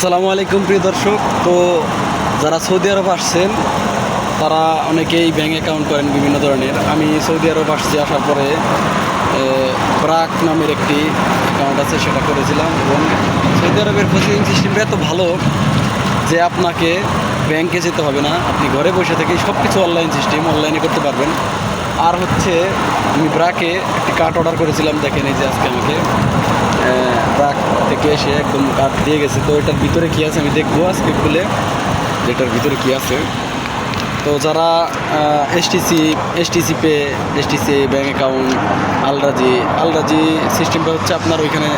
আসসালামু আলাইকুম প্রিয় দর্শক। তো যারা সৌদি আরব আসছেন, তারা অনেকেই ব্যাঙ্ক অ্যাকাউন্ট করেন বিভিন্ন ধরনের। আমি সৌদি আরব আসছি আসার পরে ব্রাক নামের একটি অ্যাকাউন্ট আছে, সেটা করেছিলাম এবং সৌদি আরবের প্রসেসিং সিস্টেমটা এত ভালো যে আপনাকে ব্যাংকে যেতে হবে না। আপনি ঘরে বসে থেকেই সব কিছু অনলাইন সিস্টেম অনলাইনে করতে পারবেন। আর হচ্ছে, আমি ব্রাকে একটি কার্ড অর্ডার করেছিলাম, দেখেন এই যে আজকে আমাকে। থেকে এসে একদম কার্ড দিয়ে গেছে। তো এটার ভিতরে কী আছে আমি দেখব আজকে খুলে। এটার ভিতরে কী আছে? তো যারা STC STC pay STC bank account Al Rajhi Al Rajhi সিস্টেমটা হচ্ছে আপনার ওইখানে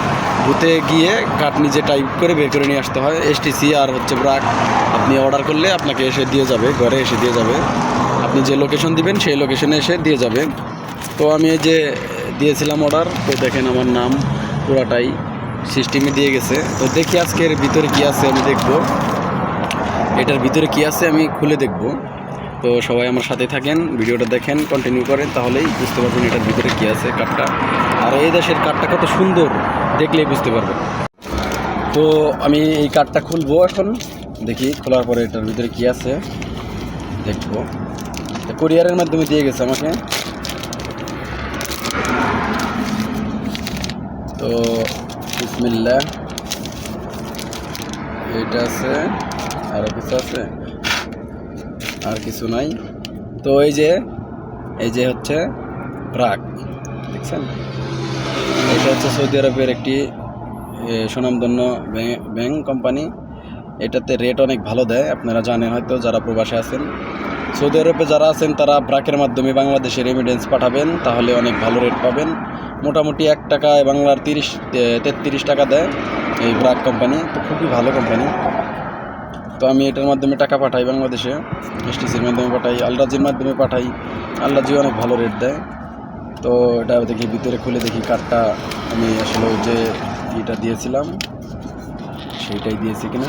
বুথে গিয়ে কার্ড নিজে টাইপ করে বের করে নিয়ে আসতে হয়। এসটিসি আর হচ্ছে ব্রাক। আপনি অর্ডার করলে আপনাকে এসে দিয়ে যাবে, ঘরে এসে দিয়ে যাবে। আপনি যে লোকেশন দিবেন, সেই লোকেশনে এসে দিয়ে যাবে। তো আমি এই যে দিয়েছিলাম অর্ডার তো দেখেন আমার নাম পুরাটাই। সিস্টেমে দিয়ে গেছে। তো দেখি আজকের ভিতরে কি আছে আমি দেখব। এটার ভিতরে কি আছে আমি খুলে দেখব। তো সবাই আমার সাথে থাকেন, ভিডিওটা দেখেন কন্টিনিউ করেন, তাহলেই বুঝতে পারবেন এটার ভিতরে কি আছে কার্ডটা আর এই দেশের কার্ডটা কত সুন্দর, দেখলেই বুঝতে পারবেন। তো আমি এই কার্ডটা খুলবো এখন। দেখি, খোলার পরে এটার ভিতরে কি আছে। দেখব। কোরিয়ারের মাধ্যমে দিয়ে গেছে আমাকে। তো বিসমিল্লা এটা আছে আরও কিছু আছে? আর কিছু নাই। তো এই যে এই যে হচ্ছে ব্রাক দেখছেন? এটা হচ্ছে সৌদি আরবের একটি সুনামধন্য ব্যাং- ব্যাংক কোম্পানি। এটাতে রেট অনেক ভালো দেয়, আপনারা জানেন হয়তো যারা প্রবাসে আছেন। সৌদি আরবে যারা আছেন, তারা ব্রাকের মাধ্যমে বাংলাদেশে রেমিডেন্স পাঠাবেন, তাহলে অনেক ভালো রেট পাবেন। মোটামুটি এক টাকায় বাংলার তিরিশ তেত্রিশ টাকা দেয় এই ব্রাক কোম্পানি। তো খুবই ভালো কোম্পানি। তো আমি এটার মাধ্যমে টাকা পাঠাই বাংলাদেশে এসটিসির মাধ্যমে পাঠাই আলরাজির মাধ্যমে পাঠাই। আলরাজি অনেক ভালো রেট দেয়। তো এটা দেখি ভিতরে খুলে দেখি কার্ডটা আমি আসলে যে ইটা দিয়েছিলাম, সেইটাই দিয়েছি কিনা।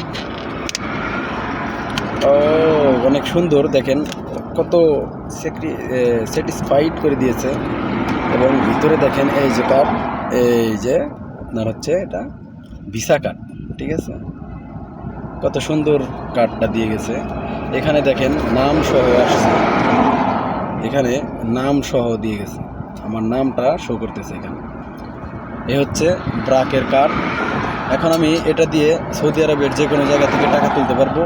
ও, অনেক সুন্দর দেখেন, কত স্যাটিসফাইড করে দিয়েছে। এবং ভিতরে দেখেন এই যে কার্ড এই যে আপনার হচ্ছে এটা ভিসা কার্ড ঠিক আছে? কত সুন্দর কার্ডটা দিয়ে গেছে। এখানে দেখেন নাম সহ আসছে। এখানে নাম সহ দিয়ে গেছে। আমার নামটা শো করতেছে এখানে। এ হচ্ছে ব্রাকের কার্ড এখন আমি এটা দিয়ে সৌদি আরবের যে কোনো জায়গা থেকে টাকা তুলতে পারব।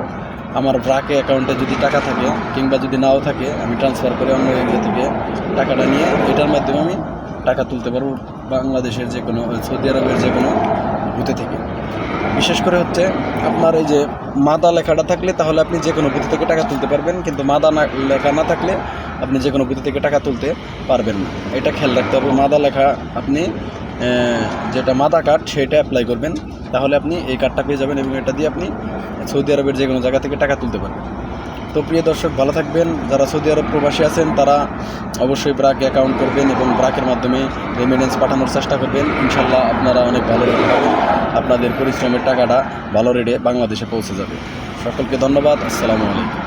আমার ব্রাকে অ্যাকাউন্টে যদি টাকা থাকে কিংবা যদি নাও থাকে, আমি ট্রান্সফার করে অন্য এরিয়া থেকে টাকাটা নিয়ে এটার মাধ্যমে আমি টাকা তুলতে পারব বাংলাদেশের যে কোনো, সৌদি আরবের যে কোনো বুথে থেকে। বিশেষ করে হচ্ছে আপনার এই যে মাদা লেখাটা থাকলে তাহলে আপনি যে কোনো বুথে থেকে টাকা তুলতে পারবেন, কিন্তু মাদা না, লেখা না থাকলে আপনি যে কোনো বুথে থেকে টাকা তুলতে পারবেন না। এটা খেয়াল রাখতে হবে, মাদা লেখা আপনি যেটা মাদা কার্ড সেটা অ্যাপ্লাই করবেন। তাহলে আপনি এই কার্ডটা পেয়ে যাবেন এবং এটা দিয়ে আপনি সৌদি আরবের যে কোনো জায়গা থেকে টাকা তুলতে পারবেন। তো প্রিয় দর্শক, ভালো থাকবেন। যারা সৌদি আরব প্রবাসী আছেন, তারা অবশ্যই ব্রাক অ্যাকাউন্ট করবেন এবং ব্রাকের মাধ্যমে রেমিডেন্স পাঠানোর চেষ্টা করবেন। ইনশাল্লাহ আপনারা অনেক ভালো রেট পাবেন। আপনাদের পরিশ্রমের টাকাটা ভালো রেটে বাংলাদেশে পৌঁছে যাবে। সকলকে ধন্যবাদ। আসসালামু আলাইকুম।